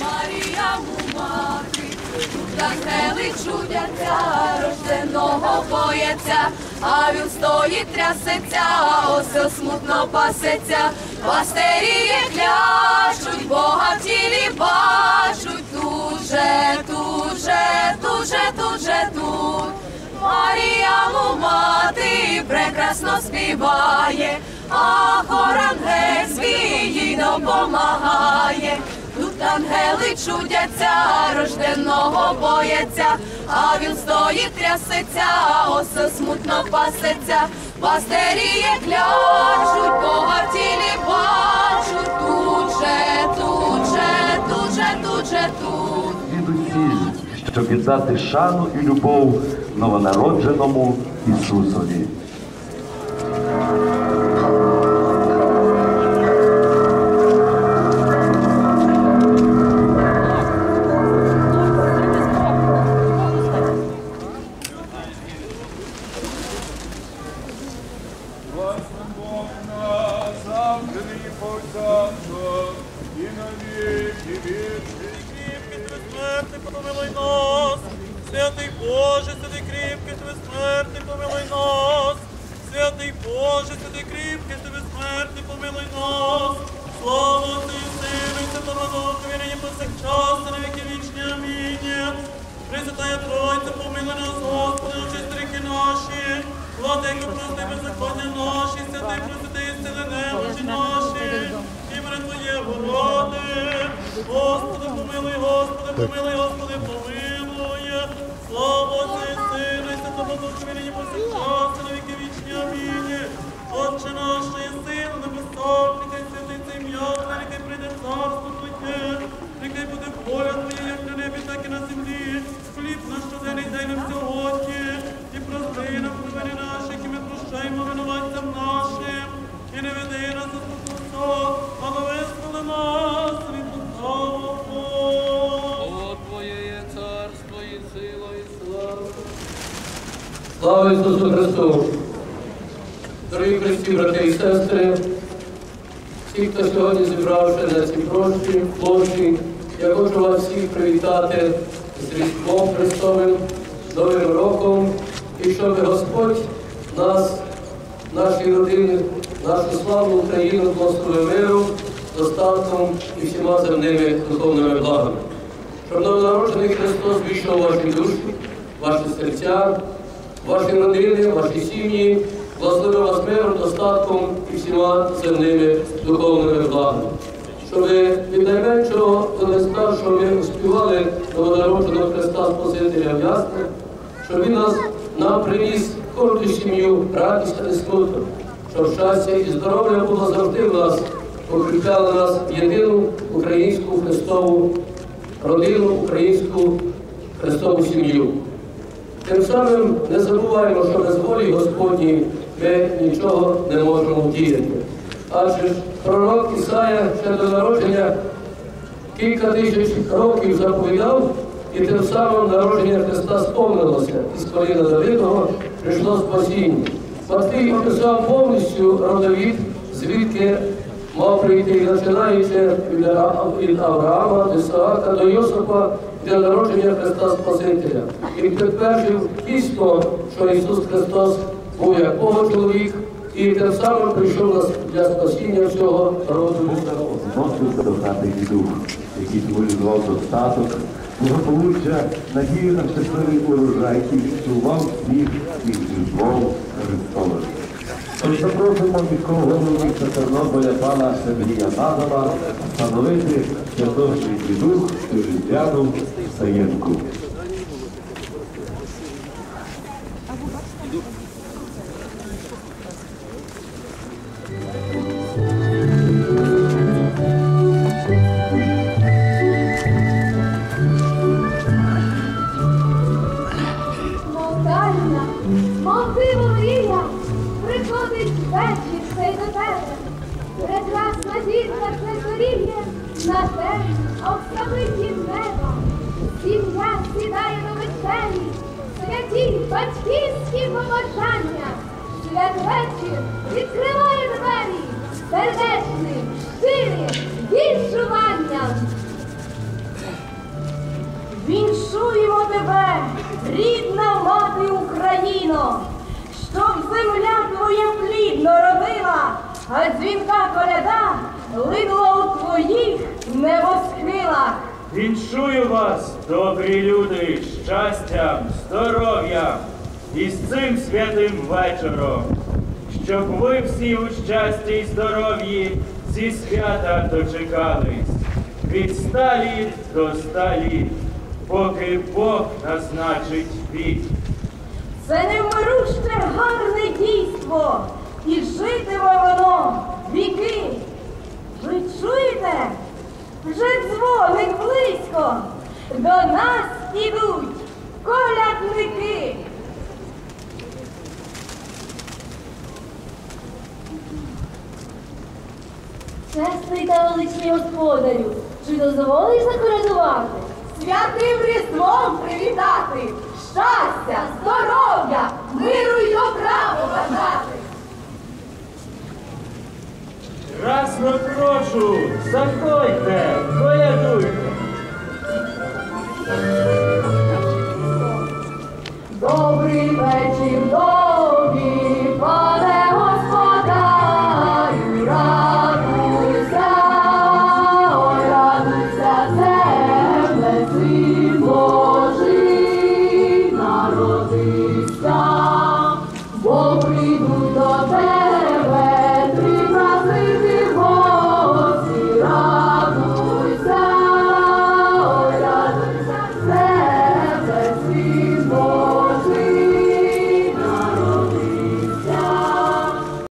Марія мати. Ангели чудяться, рожденого бояться, а він стоїть трясеться, осел смутно пасеться. Пастирі кляшуть, Бога тілі бачуть, тут же, тут же, тут же, тут же, тут. Марія му мати прекрасно співає, а хор ангельський їй допомагає. Ангели чудяться, рожденого бояться, а він стоїть трясеться, осе смутно пасеться. Пастирі клячуть, Бога в тілі бачуть, тут же, тут же, тут же, тут же, тут. звідусіль, щоб віддати шану і любов новонародженому Ісусові. Пресвятая Тройця, помилуй нас, Господи, очисти наші. Владико, прости беззаконня наші, святий, просвятий, сили немочі наші. Ім'я Твоє, Господи, Господи, помилуй, Господи, помилуй, Господи, помилуй. Слава Ісусу Христу! Дорогі христі, брати і сестри, всі, хто сьогодні зібравши на цій площі, площі, я хочу вас всіх привітати з Різдвом Христовим, з Новим роком, і щоб Господь нас, наші родини, нашу славну Україну благословив миру, достатком і всіма земними духовними благами. Щоб новонароджений Христос війшов ваші душі, ваші серця, ваші родини, ваші сім'ї, благословив вас миром, достатком і всіма земними духовними благами. Щоб від найменшого до найстаршого ми співали новонародженого Христа Спасителя в яснах, щоб він нас нам приніс кожну сім'ю, радість та смуток, щоб щастя і здоров'я було завжди в нас, укріпляло нас єдину українську Христову родину, українську Христову сім'ю. Тим самим не забуваємо, що без волі Господній ми нічого не можемо вдіяти. Адже ж пророк Ісая ще до народження кілька тисяч років заповідав, і тим самим народження Христа сповнилося. Із коліна Давидого прийшло спасіння. Матвій описав повністю родовід, звідки мав прийти, починаючи від Авраама, Ісаака до Йосипа для народження Христа Спасителя. І підтвердив дійсно, що Ісус Христос був як Бога чоловік, і тим самим прийшов нас для спасіння всього роду людського. Зносився до хати і дух, який символізував достаток, благополуччя, надію на щасливий урожай і відчував всіх із любов Христових. Тож запросимо міського голову Тернополя пана Сергія Надова встановити святошний дух Різдвяну Саєнку. Прекрасна зірка це зоріє на те обставиті неба. Святі батьківські побажання. Святвечір відкриває двері сердечним, щирим віншуванням. Віншуємо тебе, рідна мати Україно, щоб земля твоя плідно родила, а дзвінка коляда линула у твоїх небосхилах. Віншую вас, добрі люди, щастям, здоров'ям і з цим святим вечором, щоб ви всі у щасті й здоров'ї зі свята дочекались, від сталі до сталі, поки Бог назначить вік. Це невмируще гарне дійство, і житиме воно віки. Ви чуєте? Вже дзвоник близько. До нас ідуть колядники. Чесний та величний господарю, чи дозволиш заколядувати? Святим Різдвом привітати, щастя, здоров'я, миру й добра побажати. さっいって。